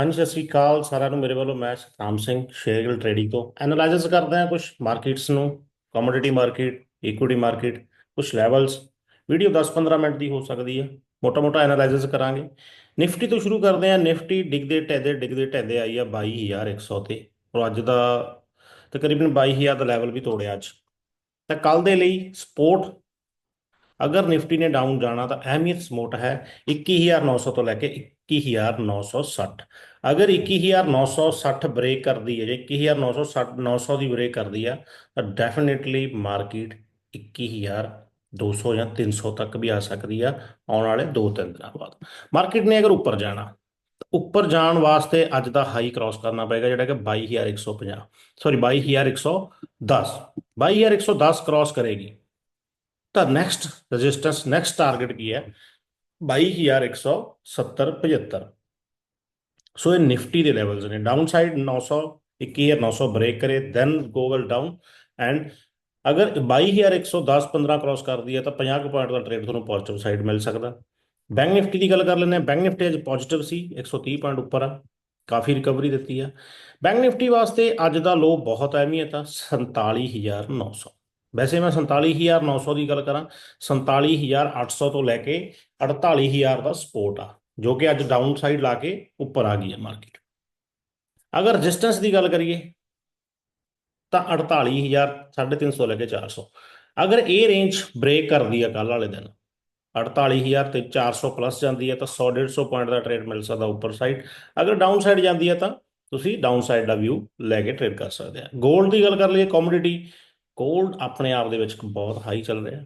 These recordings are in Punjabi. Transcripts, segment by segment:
ਹਾਂਜੀ, ਸਤਿ ਸ੍ਰੀ ਅਕਾਲ ਸਾਰਿਆਂ ਨੂੰ। ਮੇਰੇ ਵੱਲੋਂ ਮੈਂ ਸਤਨਾਮ ਸਿੰਘ ਸ਼ੇਅਰਗਿਲ ਟ੍ਰੇਡਿੰਗ ਤੋਂ ਐਨਾਲਾਈਸਿਸ ਕਰਦੇ ਹਾਂ ਕੁਝ ਮਾਰਕੀਟਸ ਨੂੰ ਕਮੋਡਿਟੀ ਮਾਰਕੀਟ ਇਕੁਇਟੀ ਮਾਰਕੀਟ ਕੁਝ ਲੈਵਲਸ ਵੀਡੀਓ 10-15 ਮਿੰਟ ਦੀ ਹੋ ਸਕਦੀ ਹੈ। ਮੋਟਾ-ਮੋਟਾ ਐਨਾਲਾਈਸਿਸ ਕਰਾਂਗੇ। ਨਿਫਟੀ ਤੋਂ ਸ਼ੁਰੂ ਕਰਦੇ ਹਾਂ। ਨਿਫਟੀ ਡਿੱਗਦੇ, ਢਹਿੰਦੇ ਡਿੱਗਦੇ, ਢਹਿੰਦੇ ਆਈ ਆ 22100 ਤੇ। ਔਰ ਅੱਜ ਦਾ ਤਕਰੀਬਨ 22000 ਦਾ ਲੈਵਲ ਵੀ ਤੋੜਿਆ ਅੱਜ। ਤਾਂ ਕੱਲ ਦੇ ਲਈ ਸਪੋਰਟ ਅਗਰ ਨਿਫਟੀ ਨੇ ਡਾਊਨ ਜਾਣਾ ਤਾਂ ਅਹਿਮੀਅਤ ਸਮੋਟ ਹੈ 21900 ਤੋਂ ਲੈ ਕੇ 21960 ਅਗਰ 21960 ਬ੍ਰੇਕ ਕਰਦੀ ਹੈ, ਜੇ 21960 900 ਦੀ ਬ੍ਰੇਕ ਕਰਦੀ ਆ, ਤਾਂ ਡੈਫੀਨਿਟਲੀ ਮਾਰਕੀਟ 21200 ਜਾਂ 300 ਤੱਕ ਵੀ ਆ ਸਕਦੀ ਆ, ਆਉਣ ਵਾਲੇ 2-3 ਦਿਨਾਂ ਬਾਅਦ। ਮਾਰਕੀਟ ਨੇ ਅਗਰ ਉੱਪਰ ਜਾਣਾ ਉੱਪਰ ਜਾਣ ਵਾਸਤੇ ਅੱਜ ਦਾ ਹਾਈ ਕ੍ਰਾਸ ਕਰਨਾ ਪਏਗਾ, ਜਿਹੜਾ ਕਿ 22150 ਸੌਰੀ 22110 22110 ਕ੍ਰਾਸ ਕਰੇਗੀ। ਤਾਂ ਨੈਕਸਟ ਰੈਜ਼ਿਸਟੈਂਸ ਨੈਕਸਟ ਟਾਰਗੇਟ ਕੀ ਹੈ? 22170 75 ਸੋ ਇਹ ਨਿਫਟੀ ਦੇ ਲੈਵਲਸ ਨੇ। ਡਾਊਨ ਸਾਈਡ 900 21900 ਬ੍ਰੇਕ ਕਰੇ ਦੈਨ ਗੋਵਲ ਡਾਊਨ ਐਂਡ ਅਗਰ 22110 15 ਕ੍ਰਾਸ ਕਰਦੀ ਹੈ ਤਾਂ 50 ਕੁ ਪੁਆਇੰਟ ਦਾ ਟ੍ਰੇਡ ਤੁਹਾਨੂੰ ਪੋਜ਼ਿਟਿਵ ਸਾਈਡ ਮਿਲ ਸਕਦਾ। ਬੈਂਕ ਨਿਫਟੀ ਦੀ ਗੱਲ ਕਰ ਲੈਂਦੇ ਹਾਂ। ਬੈਂਕ ਨਿਫਟੀ ਅੱਜ ਪੋਜ਼ਿਟਿਵ ਸੀ 130 ਪੁਆਇੰਟ ਉੱਪਰ ਆ, ਕਾਫੀ ਰਿਕਵਰੀ ਦਿੱਤੀ ਆ। ਬੈਂਕ ਨਿਫਟੀ ਵਾਸਤੇ ਅੱਜ ਦਾ ਲੋ ਬਹੁਤ ਅਹਿਮੀਅਤ ਆ 47900 ਵੈਸੇ ਮੈਂ 47900 ਦੀ ਗੱਲ ਕਰਾਂ 47800 ਤੋਂ ਲੈ ਕੇ 48000 ਦਾ ਸਪੋਰਟ ਆ। ਜੋ ਕਿ ਅੱਜ ਡਾਊਨ ਸਾਈਡ ਲਾ ਕੇ ਉੱਪਰ ਆ ਗਈ ਹੈ ਮਾਰਕੀਟ ਅਗਰ ਰੈਜ਼ਿਸਟੈਂਸ ਦੀ ਗੱਲ ਕਰੀਏ, ਤਾਂ 48000 350 ਲੈ ਕੇ 400 ਅਗਰ ਇਹ ਰੇਂਜ ਬ੍ਰੇਕ ਕਰਦੀ ਹੈ ਕੱਲ ਵਾਲੇ ਦਿਨ 48000 ਤੇ 400 ਪਲੱਸ ਜਾਂਦੀ ਹੈ ਤਾਂ 100 150 ਪੁਆਇੰਟ ਦਾ ਟ੍ਰੇਡ ਮਿਲ ਸਕਦਾ ਉੱਪਰ ਸਾਈਡ ਅਗਰ ਡਾਊਨ ਸਾਈਡ ਜਾਂਦੀ ਹੈ ਤਾਂ ਤੁਸੀਂ ਡਾਊਨ ਸਾਈਡ ਦਾ ਵਿਊ ਲੈ ਕੇ ਟ੍ਰੇਡ ਕਰ ਸਕਦੇ ਆ। 골ਡ ਦੀ ਗੱਲ ਕਰ ਲਈਏ ਕਮੋਡੀਟੀ 골ਡ ਆਪਣੇ ਆਪ ਦੇ ਵਿੱਚ ਬਹੁਤ ਹਾਈ ਚੱਲ ਰਿਹਾ।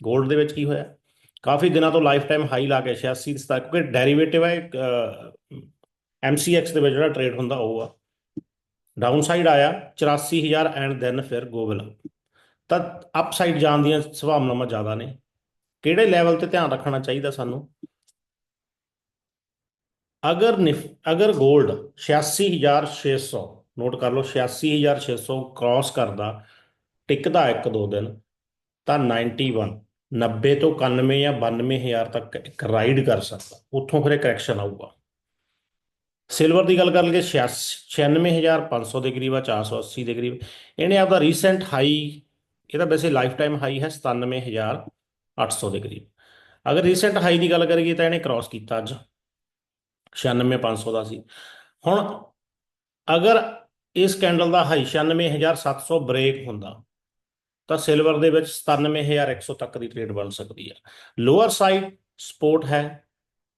골ਡ ਦੇ ਵਿੱਚ ਕੀ ਹੋਇਆ? ਕਾਫੀ ਦਿਨਾਂ ਤੋਂ ਲਾਈਫ ਟਾਈਮ ਹਾਈ ਲਾ ਕੇ 86 ਤੱਕ ਕਿਉਂਕਿ ਡੈਰੀਵੇਟਿਵ ਹੈ ਐਮਸੀਐਕਸ ਦੇ ਵਿੱਚ ਜਿਹੜਾ ਟ੍ਰੇਡ ਹੁੰਦਾ ਉਹ ਆ। ਡਾਊਨ ਸਾਈਡ ਆਇਆ 84000 ਐਂਡ ਦੈਨ ਫਿਰ ਗੋਵਲ ਤਾਂ ਅਪ ਸਾਈਡ ਜਾਣ ਦੀਆਂ ਸੰਭਾਵਨਾਵਾਂ ਜ਼ਿਆਦਾ ਨੇ। ਕਿਹੜੇ ਲੈਵਲ ਤੇ ਧਿਆਨ ਰੱਖਣਾ ਚਾਹੀਦਾ ਸਾਨੂੰ? ਅਗਰ ਨਿਫ, ਅਗਰ 골ਡ 86600 ਨੋਟ ਕਰ ਲਓ 86600 ਕ੍ਰਾਸ ਕਰਦਾ, ਟਿਕਦਾ ਇੱਕ ਦੋ ਦਿਨ, ਤਾਂ 91 90 ਤੋਂ 91 ਜਾਂ 92000 ਤੱਕ ਇੱਕ ਰਾਈਡ ਕਰ ਸਕਦਾ। ਉੱਥੋਂ ਫਿਰ ਕਰੈਕਸ਼ਨ ਆਊਗਾ। ਸਿਲਵਰ ਦੀ ਗੱਲ ਕਰ ਲਈਏ 96500 ਦੇ ਕਰੀਬ ਆ 480 ਦੇ ਕਰੀਬ। ਇਹਨੇ ਆਪਦਾ ਰੀਸੈਂਟ ਹਾਈ ਇਹਦਾ ਵੈਸੇ ਲਾਈਫ ਟਾਈਮ ਹਾਈ ਹੈ 97800 ਦੇ ਕਰੀਬ। ਅਗਰ ਰੀਸੈਂਟ ਹਾਈ ਦੀ ਗੱਲ ਕਰੀਏ ਤਾਂ ਇਹਨੇ ਕ੍ਰਾਸ ਕੀਤਾ ਅੱਜ। 96500 ਦਾ ਸੀ। ਹੁਣ ਅਗਰ ਇਸ ਕੈਂਡਲ ਦਾ ਹਾਈ 96700 ਬ੍ਰੇਕ ਹੁੰਦਾ ਤਾਂ ਸਿਲਵਰ ਦੇ ਵਿੱਚ 97100 ਤੱਕ ਦੀ ਟ੍ਰੇਡ ਬਣ ਸਕਦੀ ਆ। ਲੋਅਰ ਸਾਈਡ ਸਪੋਰਟ ਹੈ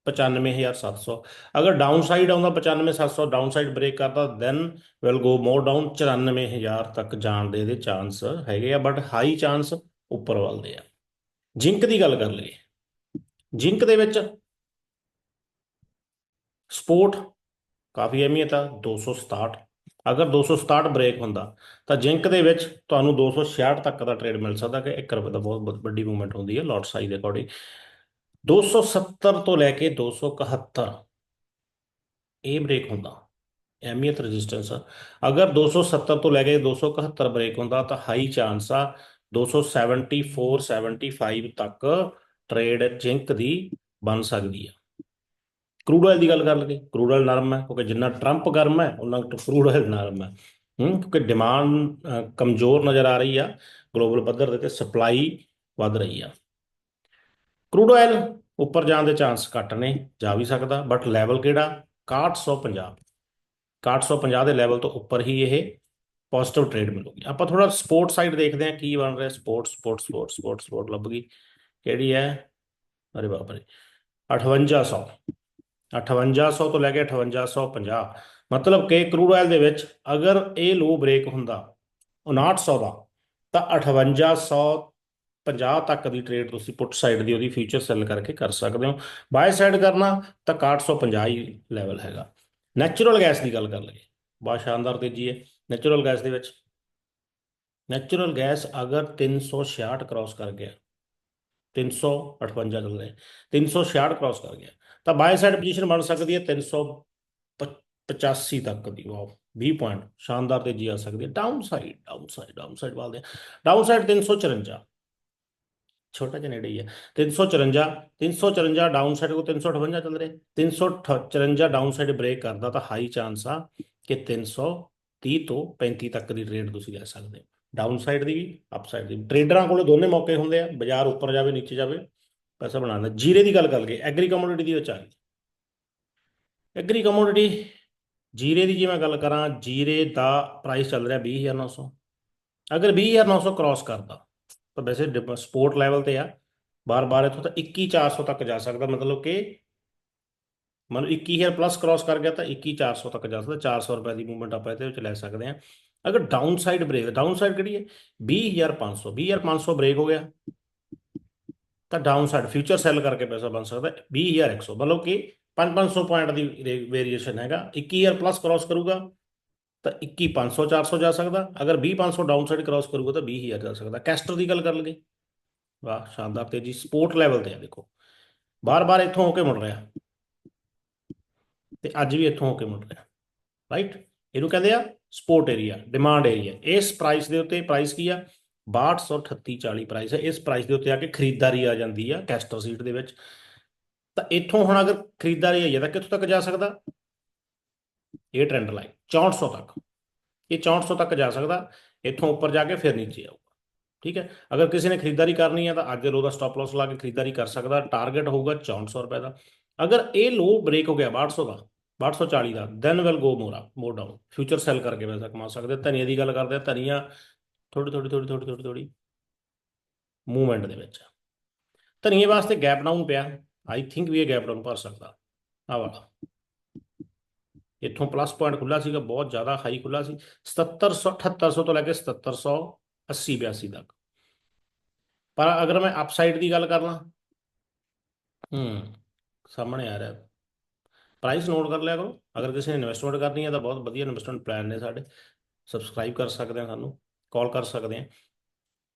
95700 ਅਗਰ ਡਾਊਨ ਸਾਈਡ ਆਉਂਦਾ 95700 ਡਾਊਨ ਸਾਈਡ ਬ੍ਰੇਕ ਕਰਦਾ then will go more down 94000 ਤੱਕ ਜਾਣ ਦੇ ਇਹਦੇ ਚਾਂਸ ਹੈਗੇ ਆ ਬਟ ਹਾਈ ਚਾਂਸ ਉੱਪਰ ਵੱਲ ਦੇ ਆ। ਜਿੰਕ ਦੀ ਗੱਲ ਕਰ ਲਈਏ। ਜਿੰਕ ਦੇ ਵਿੱਚ ਸਪੋਰਟ ਕਾਫੀ ਅਹਿਮੀਅਤ ਆ 267 ਅਗਰ 267 ਬ੍ਰੇਕ ਹੁੰਦਾ, ਤਾਂ ਜਿੰਕ ਦੇ ਵਿੱਚ ਤੁਹਾਨੂੰ 266 ਤੱਕ ਦਾ ਟ੍ਰੇਡ ਮਿਲ ਸਕਦਾ ਕਿ 1 ਰੁਪਏ ਦਾ ਬਹੁਤ ਵੱਡੀ ਮੂਵਮੈਂਟ ਹੁੰਦੀ ਹੈ ਲਾਟ ਸਾਈਜ਼ ਦੇ ਅਕੋਰਡਿੰਗ 270 ਤੋਂ ਲੈ ਕੇ 271 ਇਹ ਬ੍ਰੇਕ ਹੁੰਦਾ, ਅਹਿਮੀਅਤ ਰੈਜ਼ਿਸਟੈਂਸ ਅਗਰ 270 ਤੋਂ ਲੈ ਕੇ 271 ਬ੍ਰੇਕ ਹੁੰਦਾ, ਤਾਂ ਹਾਈ ਚਾਂਸ ਆ 274 75 ਤੱਕ ਟ੍ਰੇਡ ਜਿੰਕ ਦੀ ਬਣ ਸਕਦੀ ਆ। ਕਰੂਡ ਆਇਲ ਦੀ ਗੱਲ ਕਰ ਲਈਏ। ਕਰੂਡ ਆਇਲ ਨਰਮ ਹੈ, ਕਿਉਂਕਿ ਜਿੰਨਾ ਟਰੰਪ ਗਰਮ ਹੈ ਉਹਨਾਂ ਕਰੂਡ ਆਇਲ ਨਰਮ ਹੈ। ਹੂੰ, ਕਿਉਂਕਿ ਡਿਮਾਂਡ ਕਮਜ਼ੋਰ ਨਜ਼ਰ ਆ ਰਹੀ ਆ। ਗਲੋਬਲ ਪੱਧਰ ਦੇ ਤੇ ਸਪਲਾਈ ਵੱਧ ਰਹੀ ਆ। ਕਰੂਡ ਆਇਲ ਉੱਪਰ ਜਾਣ ਦੇ ਚਾਂਸ ਘੱਟ ਨੇ, ਜਾ ਵੀ ਸਕਦਾ ਬਟ ਲੈਵਲ ਕਿਹੜਾ? 6150 6150 ਦੇ ਲੈਵਲ ਤੋਂ ਉੱਪਰ ਹੀ ਇਹ ਪੋਜ਼ਿਟਿਵ ਟ੍ਰੇਡ ਮਿਲੂਗੀ। ਆਪਾਂ ਥੋੜਾ ਸਪੋਰਟ ਸਾਈਡ ਦੇਖਦੇ ਹਾਂ, ਕੀ ਬਣ ਰਿਹਾ। Support support support support support ਲੱਭ ਗਈ। ਕਿਹੜੀ ਹੈ? ਅਰੇ ਬਾਪ ਰੇ 5800 5800 ਤੋਂ ਲੈ ਕੇ 5850 ਮਤਲਬ ਕਿ ਕਰੂਡ ਆਇਲ ਦੇ ਵਿੱਚ ਅਗਰ ਇਹ ਲੋ ਬ੍ਰੇਕ ਹੁੰਦਾ 5900 ਦਾ, ਤਾਂ 5850 ਤੱਕ ਦੀ ਟ੍ਰੇਡ ਤੁਸੀਂ ਪੁੱਟ ਸਾਈਡ ਦੀ ਉਹਦੀ ਫਿਊਚਰ ਸੈਲ ਕਰਕੇ ਕਰ ਸਕਦੇ ਹੋ। ਬਾਏ ਸਾਈਡ ਕਰਨਾ ਤਾਂ 6150 ਹੀ ਲੈਵਲ ਹੈਗਾ। ਨੈਚੁਰਲ ਗੈਸ ਦੀ ਗੱਲ ਕਰ ਲਈਏ। ਬਹੁਤ ਸ਼ਾਨਦਾਰ ਤੇਜ਼ੀ ਹੈ। ਨੈਚੁਰਲ ਗੈਸ ਦੇ ਵਿੱਚ ਨੈਚੁਰਲ ਗੈਸ ਅਗਰ 366 ਕ੍ਰਾਸ ਕਰ ਗਿਆ 358 ਚੱਲ ਰਿਹਾ 366 ਕ੍ਰਾਸ ਕਰ ਗਿਆ ਤਾਂ ਬਾਏ ਸਾਈਡ ਪੋਜੀਸ਼ਨ ਬਣ ਸਕਦੀ ਹੈ 385 ਤੱਕ ਦੀ, ਵਾਓ 20 ਪੁਆਇੰਟ ਸ਼ਾਨਦਾਰ ਤੇਜ਼ੀ ਆ ਸਕਦੀ ਹੈ down side down side down side ਵਾਲਦੇ down side 354 ਛੋਟਾ ਜਿਹਾ ਨੇੜੇ ਹੀ ਹੈ 354 354 ਡਾਊਨ ਸਾਈਡ ਕੋ 358 ਚੱਲ ਰਿਹਾ 354 ਡਾਊਨ ਸਾਈਡ ਬ੍ਰੇਕ ਕਰਦਾ ਤਾਂ ਹਾਈ ਚਾਂਸ ਆ ਕਿ 330 ਤੋਂ 35 ਤੱਕ ਦੀ ਟ੍ਰੇਡ ਤੁਸੀਂ ਲੈ ਸਕਦੇ ਹੋ। ਡਾਊਨ ਸਾਈਡ ਦੀ ਵੀ ਅਪ ਸਾਈਡ ਦੀ ਵੀ। ਟ੍ਰੇਡਰਾਂ ਕੋਲੇ ਦੋਨੇ ਮੌਕੇ ਹੁੰਦੇ ਆ, ਬਾਜ਼ਾਰ ਉੱਪਰ ਜਾਵੇ, ਨੀਚੇ ਜਾਵੇ। ਪੈਸਾ ਬਣਾਉਣਾ ਜੀਰੇ ਦੀ ਗੱਲ ਕਰ ਲਈਏ ਐਗਰੀ ਕਮੋਡਿਟੀ ਦੀ ਵਿੱਚ ਆ ਗਈ ਐਗਰੀ ਕਮੋਡਿਟੀ ਜੀਰੇ ਦੀ ਜੇ ਮੈਂ ਗੱਲ ਕਰਾਂ, ਜੀਰੇ ਦਾ ਪ੍ਰਾਈਸ ਚੱਲ ਰਿਹਾ 20900 ਅਗਰ 20900 ਕ੍ਰਾਸ ਕਰਦਾ, ਤਾਂ ਵੈਸੇ ਸਪੋਰਟ ਲੈਵਲ ਤੇ ਆ। ਬਾਰ-ਬਾਰ ਇੱਥੋਂ ਤਾਂ 21400 ਤੱਕ ਜਾ ਸਕਦਾ, ਮਤਲਬ ਕਿ ਮਨ 21000 ਪਲੱਸ ਕ੍ਰਾਸ ਕਰ ਗਿਆ ਤਾਂ 21400 ਤੱਕ ਜਾ ਸਕਦਾ। 400 ਰੁਪਏ ਦੀ ਮੂਵਮੈਂਟ ਆਪਾਂ ਇਹਦੇ ਵਿੱਚ ਲੈ ਸਕਦੇ ਹਾਂ। ਅਗਰ down side break down side ਕਿਹੜੀ ਹੈ 20500 20500 ਬ੍ਰੇਕ ਹੋ ਗਿਆ। ਤਾਂ ਡਾਊਨ ਸਾਈਡ ਫਿਊਚਰ ਸੈੱਲ ਕਰਕੇ ਪੈਸਾ ਬਣ ਸਕਦਾ 20100 ਮਤਲਬ ਕਿ 5-500 ਪੁਆਇੰਟ ਦੀ ਵੇਰੀਏਸ਼ਨ ਹੈਗਾ। 21000 ਪਲੱਸ ਕ੍ਰਾਸ ਕਰੂਗਾ। ਤਾਂ 21500 400 ਜਾ ਸਕਦਾ। ਅਗਰ 20500 ਡਾਊਨ ਸਾਈਡ ਕ੍ਰਾਸ ਕਰੂਗਾ ਤਾਂ 20000 ਜਾ ਸਕਦਾ। ਕੈਸਟਰ ਦੀ ਗੱਲ ਕਰ ਲਈਏ ਵਾਹ, ਸ਼ਾਨਦਾਰ, ਤੇਜੀ। ਸਪੋਰਟ ਲੈਵਲ ਤੇ ਆ, ਦੇਖੋ। ਬਾਰ-ਬਾਰ ਇੱਥੋਂ ਹੋ ਕੇ ਮੁੜ ਰਿਹਾ। ਤੇ ਅੱਜ ਵੀ ਇੱਥੋਂ ਹੋ ਕੇ ਮੁੜ ਰਿਹਾ। ਰਾਈਟ ਇਹਨੂੰ ਕਹਿੰਦੇ ਆ ਸਪੋਰਟ ਏਰੀਆ ਡਿਮਾਂਡ ਏਰੀਆ ਇਸ ਪ੍ਰਾਈਸ ਦੇ ਉੱਤੇ ਪ੍ਰਾਈਸ ਕੀ ਆ? 623840 ਪ੍ਰਾਈਸ ਹੈ। ਇਸ ਪ੍ਰਾਈਸ ਦੇ ਉੱਤੇ ਆ ਕੇ ਖਰੀਦਦਾਰੀ ਆ ਜਾਂਦੀ ਆ ਕੈਸਟਰ ਸੀਟ ਦੇ ਵਿੱਚ। ਤਾਂ ਇੱਥੋਂ ਹੁਣ ਅਗਰ ਖਰੀਦਦਾਰੀ ਆਈ ਹੈ ਤਾਂ ਕਿੱਥੋਂ ਤੱਕ ਜਾ ਸਕਦਾ? ਇਹ ਟ੍ਰੈਂਡ ਲਾਈਨ 6400 ਤੱਕ। ਇਹ 6400 ਤੱਕ ਜਾ ਸਕਦਾ। ਇੱਥੋਂ ਉੱਪਰ ਜਾ ਕੇ ਫਿਰ ਨੀਚੇ ਆਊਗਾ। ਠੀਕ ਹੈ? ਅਗਰ ਕਿਸੇ ਨੇ ਖਰੀਦਦਾਰੀ ਕਰਨੀ ਹੈ ਤਾਂ ਅੱਜ ਲੋ ਦਾ ਸਟਾਪ ਲਾਸ ਲਾ ਕੇ ਖਰੀਦਦਾਰੀ ਕਰ ਸਕਦਾ। ਟਾਰਗੇਟ ਹੋਊਗਾ 6400 ਰੁਪਏ ਦਾ। ਅਗਰ ਇਹ ਲੋ ਬ੍ਰੇਕ ਹੋ ਗਿਆ 6200 ਦਾ 6240 ਦਾ then will go more up more down future sell ਕਰਕੇ ਪੈਸਾ ਕਮਾ ਸਕਦੇ ਧਨੀਆ ਦੀ ਗੱਲ ਕਰਦੇ ਆ ਧਨੀਆ ਥੋੜੀ ਥੋੜੀ ਥੋੜੀ ਥੋੜੀ ਥੋੜੀ ਥੋੜੀ ਮੂਵਮੈਂਟ ਦੇ ਵਿੱਚ। ਧਨੀਏ ਵਾਸਤੇ ਗੈਪ ਡਾਊਨ ਪਿਆ। ਆਈ ਥਿੰਕ ਵੀ ਇਹ ਗੈਪ ਡਾਊਨ ਭਰ ਸਕਦਾ। ਆ ਵਾਲਾ। ਇੱਥੋਂ ਪਲੱਸ ਪੁਆਇੰਟ ਖੁੱਲਾ ਸੀਗਾ, ਬਹੁਤ ਜ਼ਿਆਦਾ ਹਾਈ ਖੁੱਲਾ ਸੀ। 7700 7800 ਤੋਂ ਲੈ ਕੇ 7780 82 ਤੱਕ। ਪਰ ਅਗਰ ਮੈਂ ਅਪਸਾਈਡ ਦੀ ਗੱਲ ਕਰ ਲਾਂ ਹੂੰ, ਸਾਹਮਣੇ ਆ ਰਿਹਾ। ਪ੍ਰਾਈਸ ਨੋਟ ਕਰ ਲਿਆ ਕਰੋ। ਅਗਰ ਕਿਸੇ ਨੇ ਇਨਵੈਸਟਮੈਂਟ ਕਰਨੀ ਹੈ ਤਾਂ ਬਹੁਤ ਵਧੀਆ ਇਨਵੈਸਟਮੈਂਟ ਪਲਾਨ ਨੇ ਸਾਡੇ। ਸਬਸਕ੍ਰਾਈਬ ਕਰ ਸਕਦੇ ਆ ਸਾਨੂੰ। ਕਾਲ ਕਰ ਸਕਦੇ ਆ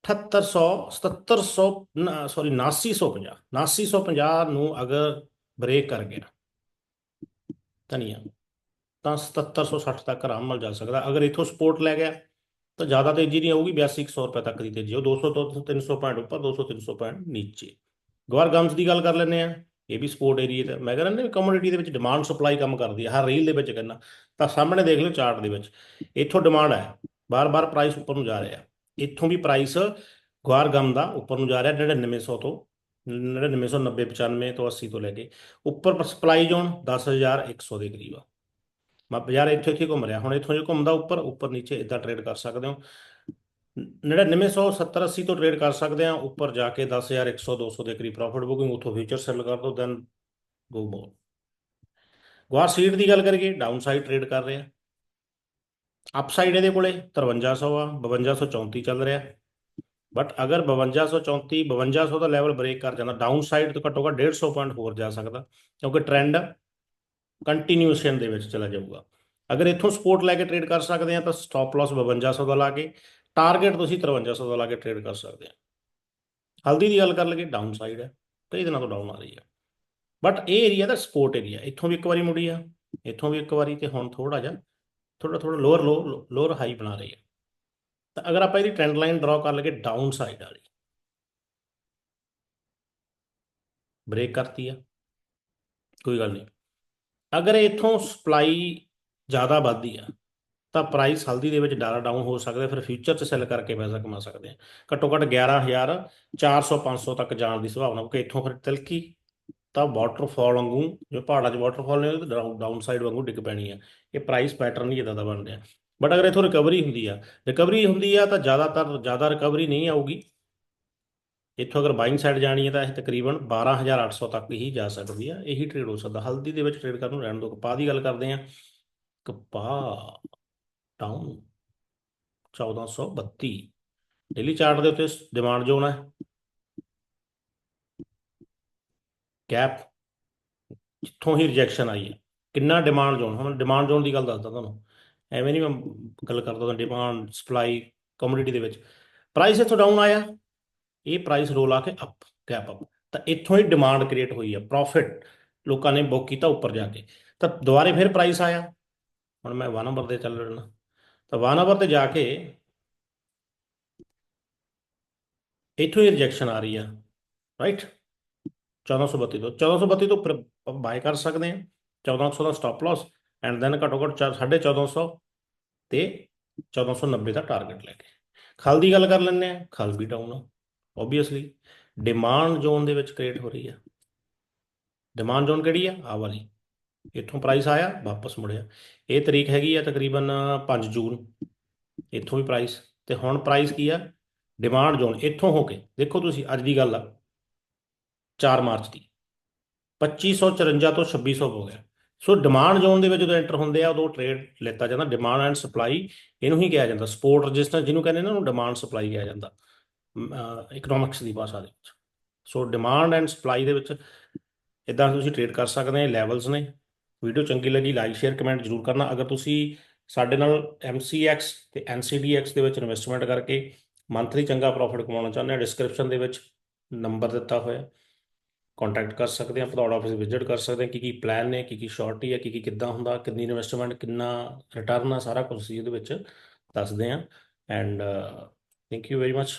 7800 7700 ਸੌਰੀ 7950 7950 ਨੂੰ ਅਗਰ ਬ੍ਰੇਕ ਕਰ ਗਿਆ ਧਨੀਆ, ਤਾਂ 7760 ਤੱਕ ਆਰਾਮ ਨਾਲ ਜਾ ਸਕਦਾ। ਅਗਰ ਇਥੋਂ ਸਪੋਰਟ ਲੈ ਗਿਆ, ਤਾਂ ਜ਼ਿਆਦਾ ਤੇਜ਼ੀ ਨਹੀਂ ਆਊਗੀ 8200 ਰੁਪਏ ਤੱਕ ਦੀ ਤੇਜ਼ੀ ਉਹ 200 ਤੋਂ 300 ਪੁਆਇੰਟ ਉੱਪਰ 200 300 ਪੁਆਇੰਟ ਨੀਚੇ। ਗਵਰ ਗਮਸ ਦੀ ਗੱਲ ਕਰ ਲੈਂਦੇ ਆ ਇਹ ਵੀ ਸਪੋਰਟ ਏਰੀਆ ਤੇ। ਮੈਂ ਕਹਿੰਦਾ ਨਾ ਕਮੋਡਿਟੀ ਦੇ ਵਿੱਚ ਡਿਮਾਂਡ ਸਪਲਾਈ ਕੰਮ ਕਰਦੀ ਹੈ। ਹਰ ਰੇਲ ਦੇ ਵਿੱਚ ਕਹਿੰਦਾ। ਤਾਂ ਸਾਹਮਣੇ ਦੇਖ ਲਓ ਚਾਰਟ ਦੇ ਵਿੱਚ। ਇੱਥੋਂ ਡਿਮਾਂਡ ਹੈ। ਬਾਰ-ਬਾਰ ਪ੍ਰਾਈਸ ਉੱਪਰ ਨੂੰ ਜਾ ਰਿਹਾ ਇੱਥੋਂ ਵੀ ਪ੍ਰਾਈਸ ਗਵਾਰ ਗਮ ਦਾ ਉੱਪਰ ਨੂੰ ਜਾ ਰਿਹਾ 9900 ਤੋਂ 9990 95 ਤੋਂ 80 ਤੋਂ ਲੈ ਕੇ ਉੱਪਰ ਸਪਲਾਈ ਜ਼ੋਨ 10100 ਦੇ ਕਰੀਬ ਆ। ਮੈਂ ਬਾਜ਼ਾਰ ਇੱਥੇ ਇੱਥੇ ਘੁੰਮ ਰਿਹਾ। ਹੁਣ ਇੱਥੋਂ ਜੇ ਘੁੰਮਦਾ ਉੱਪਰ ਉੱਪਰ ਨੀਚੇ ਇਦਾਂ ਟ੍ਰੇਡ ਕਰ ਸਕਦੇ ਹੋ। 9970 80 ਤੋਂ ਟ੍ਰੇਡ ਕਰ ਸਕਦੇ ਆ ਉੱਪਰ ਜਾ ਕੇ 10100 200 ਦੇ ਕਰੀਬ ਪ੍ਰੋਫਿਟ ਬੁਕਿੰਗ, ਉੱਥੋਂ ਫਿਊਚਰ ਸੈਲ ਕਰ ਦੋ ਦੈਨ ਗੋ ਮੋਰ ਗਵਾਰ ਸੀਟ ਦੀ ਗੱਲ ਕਰੀਏ ਡਾਊਨ ਸਾਈਡ ਟ੍ਰੇਡ ਕਰ ਰਿਹਾ। ਅਪ ਸਾਈਡ ਇਹਦੇ ਕੋਲੇ 5300 ਆ 5234 ਚੱਲ ਰਿਹਾ। ਬਟ ਅਗਰ 5234 5200 ਦਾ ਲੈਵਲ ਬ੍ਰੇਕ ਕਰ ਜਾਂਦਾ ਡਾਊਨ ਸਾਈਡ ਤੋਂ ਘੱਟੋ ਘੱਟ 150 ਪੁਆਇੰਟ ਹੋਰ ਜਾ ਸਕਦਾ, ਕਿਉਂਕਿ ਟ੍ਰੈਂਡ ਕੰਟੀਨਿਊਸ਼ਨ ਦੇ ਵਿੱਚ ਚਲਾ ਜਾਊਗਾ। ਅਗਰ ਇੱਥੋਂ ਸਪੋਰਟ ਲੈ ਕੇ ਟ੍ਰੇਡ ਕਰ ਸਕਦੇ ਆ, ਤਾਂ ਸਟਾਪ ਲਾਸ 5200 ਦਾ ਲਾ ਕੇ ਟਾਰਗੇਟ ਤੁਸੀਂ 5300 ਦਾ ਲਾ ਕੇ ਟ੍ਰੇਡ ਕਰ ਸਕਦੇ ਆ। ਹਲਦੀ ਦੀ ਗੱਲ ਕਰ ਲਈਏ ਡਾਊਨ ਸਾਈਡ ਹੈ ਕਈ ਦਿਨਾਂ ਤੋਂ ਡਾਊਨ ਆ ਰਹੀ ਹੈ। ਬਟ ਇਹ ਏਰੀਆ ਦਾ ਸਪੋਰਟ ਏਰੀਆ ਇੱਥੋਂ ਵੀ ਇੱਕ ਵਾਰੀ ਮੁੜੀ ਆ, ਇੱਥੋਂ ਵੀ ਇੱਕ ਵਾਰੀ, ਤੇ ਹੁਣ ਥੋੜਾ ਜਿਹਾ ਥੋੜਾ ਥੋੜਾ ਲੋਅਰ ਲੋ ਲੋਅਰ ਹਾਈ ਬਣਾ ਰਹੀ ਹੈ। ਤਾਂ ਅਗਰ ਆਪਾਂ ਇਹਦੀ ਟ੍ਰੈਂਡ ਲਾਈਨ ਡਰਾ ਕਰ ਲਈਏ ਡਾਊਨ ਸਾਈਡ ਵਾਲੀ। ਬ੍ਰੇਕ ਕਰਤੀ ਆ। ਕੋਈ ਗੱਲ ਨਹੀਂ। ਅਗਰ ਇੱਥੋਂ ਸਪਲਾਈ ਜ਼ਿਆਦਾ ਵੱਧਦੀ ਆ, ਤਾਂ ਪ੍ਰਾਈਸ ਹਲਦੀ ਦੇ ਵਿੱਚ ਡਾਲਾ ਡਾਊਨ ਹੋ ਸਕਦਾ ਫਿਰ ਫਿਊਚਰ 'ਚ ਸੈੱਲ ਕਰਕੇ ਪੈਸਾ ਕਮਾ ਸਕਦੇ ਆ। ਘੱਟੋ ਘੱਟ 11000 400 500 ਤੱਕ ਜਾਣ ਦੀ ਸੰਭਾਵਨਾ, ਕਿਉਂਕਿ ਇੱਥੋਂ ਫਿਰ ਤਿਲਕੀ ਤਾਂ ਵਾਟਰਫਾਲ ਵਾਂਗੂ ਜੋ ਪਹਾੜਾਂ 'ਚ ਵਾਟਰਫਾਲ ਨੇ ਡਾਊਨ ਸਾਈਡ ਵਾਂਗੂ ਡਿੱਗ ਪੈਣੀ ਆ। ਇਹ ਪ੍ਰਾਈਸ ਪੈਟਰਨ ਹੀ ਇਦਾਂ ਦਾ ਬਣ ਰਿਹਾ ਬਟ ਅਗਰ ਇੱਥੋਂ ਰਿਕਵਰੀ ਹੁੰਦੀ ਆ ਰਿਕਵਰੀ ਹੁੰਦੀ ਆ ਤਾਂ ਜ਼ਿਆਦਾਤਰ, ਜ਼ਿਆਦਾ ਰਿਕਵਰੀ ਨਹੀਂ ਆਊਗੀ। ਇੱਥੋਂ ਅਗਰ ਬਾਇੰਗ ਸਾਈਡ ਜਾਣੀ ਹੈ ਤਾਂ ਇਹ ਤਕਰੀਬਨ 12800 ਤੱਕ ਹੀ ਜਾ ਸਕਦੀ ਆ। ਇਹੀ ਟ੍ਰੇਡ ਹੋ ਸਕਦਾ। ਹਲਦੀ ਦੇ ਵਿੱਚ ਟ੍ਰੇਡ ਕਰਨ ਨੂੰ ਰਹਿਣ ਦੋ। ਕਪਾਹ ਦੀ ਗੱਲ ਕਰਦੇ ਆ। ਕਪਾਹ ਡਾਊਨ 1432 ਡੇਲੀ ਚਾਰਟ ਦੇ ਉੱਤੇ ਡਿਮਾਂਡ ਜ਼ੋਨ ਹੈ ਗੈਪ ਜਿੱਥੋਂ ਹੀ ਰਿਜੈਕਸ਼ਨ ਆਈ ਹੈ। ਕਿੰਨਾ ਡਿਮਾਂਡ ਜ਼ੋਨ ਹੁਣ ਡਿਮਾਂਡ ਜ਼ੋਨ ਦੀ ਗੱਲ ਦੱਸਦਾ ਤੁਹਾਨੂੰ। ਐਵੇਂ ਨਹੀਂ ਮੈਂ ਗੱਲ ਕਰਦਾ ਤਾਂ ਡਿਮਾਂਡ ਸਪਲਾਈ ਕਮੋਡਿਟੀ ਦੇ ਵਿੱਚ। ਪ੍ਰਾਈਸ ਇੱਥੋਂ ਡਾਊਨ ਆਇਆ। ਇਹ ਪ੍ਰਾਈਸ ਰੋਲ ਆ ਕੇ ਅਪ ਗੈਪ ਅਪ ਤਾਂ ਇੱਥੋਂ ਹੀ ਡਿਮਾਂਡ ਕ੍ਰੀਏਟ ਹੋਈ ਹੈ। ਪ੍ਰੋਫਿਟ ਲੋਕਾਂ ਨੇ ਬੁੱਕ ਕੀਤਾ ਉੱਪਰ ਜਾ ਕੇ। ਤਾਂ ਦੁਬਾਰੇ ਫਿਰ ਪ੍ਰਾਈਸ ਆਇਆ। ਹੁਣ ਮੈਂ 1 ਨੰਬਰ ਤੇ ਚੱਲ ਰਿਹਾ। ਤਾਂ 1 ਨੰਬਰ ਤੇ ਜਾ ਕੇ ਇੱਥੋਂ ਹੀ ਰਿਜੈਕਸ਼ਨ ਆ ਰਹੀ ਆ। ਰਾਈਟ 1432 ਤੋਂ 1432 ਤੋਂ ਬਾਈ ਕਰ ਸਕਦੇ ਆ 1400 ਦਾ ਸਟਾਪ ਲਾਸ ਐਂਡ ਦੈਨ ਘੱਟੋ ਘੱਟ 1450 ਤੇ 1490 ਦਾ ਟਾਰਗੇਟ ਲੈ ਕੇ ਖਲ ਦੀ ਗੱਲ ਕਰ ਲੈਂਦੇ ਆ ਖਲ ਵੀ ਡਾਊਨ ਆ ਓਬਵੀਅਸਲੀ ਡਿਮਾਂਡ ਜ਼ੋਨ ਦੇ ਵਿੱਚ ਕ੍ਰੀਏਟ ਹੋ ਰਹੀ ਆ ਡਿਮਾਂਡ ਜ਼ੋਨ ਕਿਹੜੀ ਆ ਆ ਵਾਲੀ ਇੱਥੋਂ ਪ੍ਰਾਈਸ ਆਇਆ ਵਾਪਸ ਮੁੜਿਆ ਇਹ ਤਰੀਕ ਹੈਗੀ ਆ ਤਕਰੀਬਨ 5 ਜੂਨ ਇੱਥੋਂ ਵੀ ਪ੍ਰਾਈਸ ਤੇ ਹੁਣ ਪ੍ਰਾਈਸ ਕੀ ਆ ਡਿਮਾਂਡ ਜ਼ੋਨ ਇੱਥੋਂ ਹੋ ਕੇ ਦੇਖੋ ਤੁਸੀਂ ਅੱਜ ਦੀ ਗੱਲ ਆ 4 ਮਾਰਚ ਦੀ। 2554 ਤੋਂ 2600 ਹੋ ਗਿਆ। ਸੋ ਡਿਮਾਂਡ ਜ਼ੋਨ ਦੇ ਵਿੱਚ ਜਦੋਂ ਐਂਟਰ ਹੁੰਦੇ ਆ, ਉਦੋਂ ਟ੍ਰੇਡ ਲੈਤਾ ਜਾਂਦਾ। ਡਿਮਾਂਡ ਐਂਡ ਸਪਲਾਈ ਇਹਨੂੰ ਹੀ ਕਿਹਾ ਜਾਂਦਾ। ਸਪੋਰਟ ਰੈਜ਼ਿਸਟੈਂਸ ਜਿਹਨੂੰ ਕਹਿੰਦੇ ਨੇ, ਉਹਨੂੰ ਡਿਮਾਂਡ ਸਪਲਾਈ ਕਿਹਾ ਜਾਂਦਾ। ਇਕਨੋਮਿਕਸ ਦੀ ਭਾਸ਼ਾ ਦੇ ਵਿੱਚ। ਸੋ ਡਿਮਾਂਡ ਐਂਡ ਸਪਲਾਈ ਦੇ ਵਿੱਚ ਇਦਾਂ ਤੁਸੀਂ ਟ੍ਰੇਡ ਕਰ ਸਕਦੇ ਆ ਲੈਵਲਸ ਨੇ। ਵੀਡੀਓ ਚੰਗੀ ਲੱਗੀ ਲਾਈਕ ਸ਼ੇਅਰ ਕਮੈਂਟ ਜ਼ਰੂਰ ਕਰਨਾ। ਅਗਰ ਤੁਸੀਂ ਸਾਡੇ ਨਾਲ MCX ਤੇ NCDX ਦੇ ਵਿੱਚ ਇਨਵੈਸਟਮੈਂਟ ਕਰਕੇ ਮੰਥਲੀ ਚੰਗਾ ਪ੍ਰੋਫਿਟ ਕਮਾਉਣਾ ਚਾਹੁੰਦੇ ਹੋ ਡਿਸਕ੍ਰਿਪਸ਼ਨ ਦੇ ਵਿੱਚ ਨੰਬਰ ਦਿੱਤਾ ਹੋਇਆ। ਕੰਟੈਕਟ ਕਰ ਸਕਦੇ ਆ ਭਦੌੜ ਆਫਿਸ ਵਿਜ਼ਿਟ ਕਰ ਸਕਦੇ ਆ ਕੀ ਕੀ ਪਲਾਨ ਨੇ ਕੀ ਕੀ ਸ਼ਾਰਟੀ ਹੈ ਕੀ ਕੀ ਕਿੱਦਾਂ ਹੁੰਦਾ, ਕਿੰਨੀ ਇਨਵੈਸਟਮੈਂਟ ਕਿੰਨਾ ਰਿਟਰਨ ਆ, ਸਾਰਾ ਕੁਝ ਅਸੀਂ ਇਹਦੇ ਵਿੱਚ ਦੱਸਦੇ ਆ and thank you very much